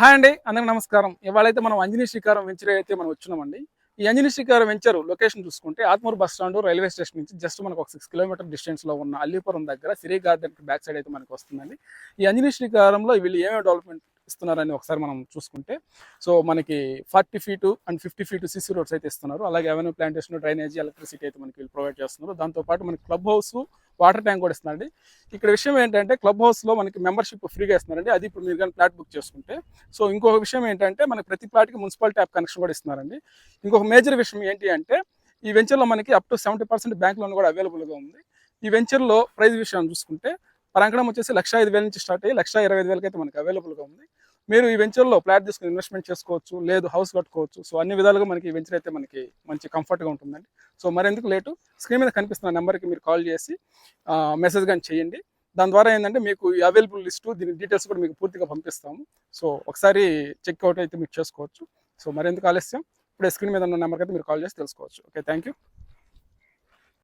Hi అండి అందరికి నమస్కారం. ఇవాళైతే మనం అంజనీ శ్రీకారం వెంచర్ అయితే మనం వచ్చినామండి ఈ అంజనీ శ్రీకారం వెంచర్ లొకేషన్ చూసుకుంటే Atmuru bus stand railway station నుంచి జస్ట్ మనకు ఒక సిక్స్ కిలోమీటర్ డిస్టెన్స్లో ఉన్న అల్లీపురం దగ్గర సిరి గార్డెన్ బ్యాక్ సైడ్ అయితే మనకు వస్తుందండి. ఈ అంజనీ శ్రీకారంలో వీళ్ళు ఏమేమి డెవలప్మెంట్ ఇస్తున్నారని ఒకసారి మనం చూసుకుంటే సో మనకి forty feet and fifty feet CC roads అయితే ఇస్తున్నారు. అలాగే అవెన్యూ ప్లాంటేషన్ డ్రైనేజీ ఎలక్ట్రిసిటీ అయితే మనకి వీళ్ళు ప్రొవైడ్ చేస్తున్నారు. దాంతోపాటు మనకి క్లబ్ హౌస్ వాటర్ ట్యాంక్ కూడా ఇస్తున్నారండి. ఇక్కడ విషయం ఏంటంటే క్లబ్ హౌస్లో మనకి మెంబర్షిప్ ఫ్రీగా ఇస్తున్నారండి. అది ఇప్పుడు మీరు కానీ ఫ్లాట్ బుక్ చేసుకుంటే. సో ఇంకొక విషయం ఏంటంటే మనకి ప్రతి ప్లాట్కి మున్సిపల్ ట్యాప్ కనెక్షన్ కూడా ఇస్తున్నారండి. ఇంకొక మేజర్ విషయం ఏంటి అంటే ఈ వెంచర్లో మనకి up to seventy percent bank loan కూడా అవైలబుల్గా ఉంది. ఈ వెంచర్లో ప్రైస్ విషయం చూసుకుంటే పరంకడం వచ్చేసి లక్ష ఐదు వేల నుంచి స్టార్ట్ అయ్యి లక్ష ఇరవై ఐదు వేలకైతే మనకి అవైలబుల్గా ఉంది. మీరు ఈ వెంచర్లో ఫ్లాట్ తీసుకుని ఇన్వెస్ట్మెంట్ చేసుకోవచ్చు లేదు హౌస్ కట్టుకోవచ్చు. సో అన్ని విధాలుగా మనకి ఈ వెంచర్ అయితే మనకి మంచి కంఫర్ట్గా ఉంటుందండి. సో మరెందుకు లేటు? స్క్రీన్ మీద కనిపిస్తున్న నెంబర్కి మీరు కాల్ చేసి మెసేజ్ కానీ చేయండి. దాని ద్వారా ఏంటంటే మీకు ఈ అవైలబుల్ లిస్టు దీని డీటెయిల్స్ కూడా మీకు పూర్తిగా పంపిస్తాము. సో ఒకసారి చెక్అవుట్ అయితే మీరు చేసుకోవచ్చు. సో మరెందుకు ఆలస్యం? ఇప్పుడు స్క్రీన్ మీద ఉన్న నెంబర్కి అయితే మీరు కాల్ చేసి తెలుసుకోవచ్చు. Okay thank you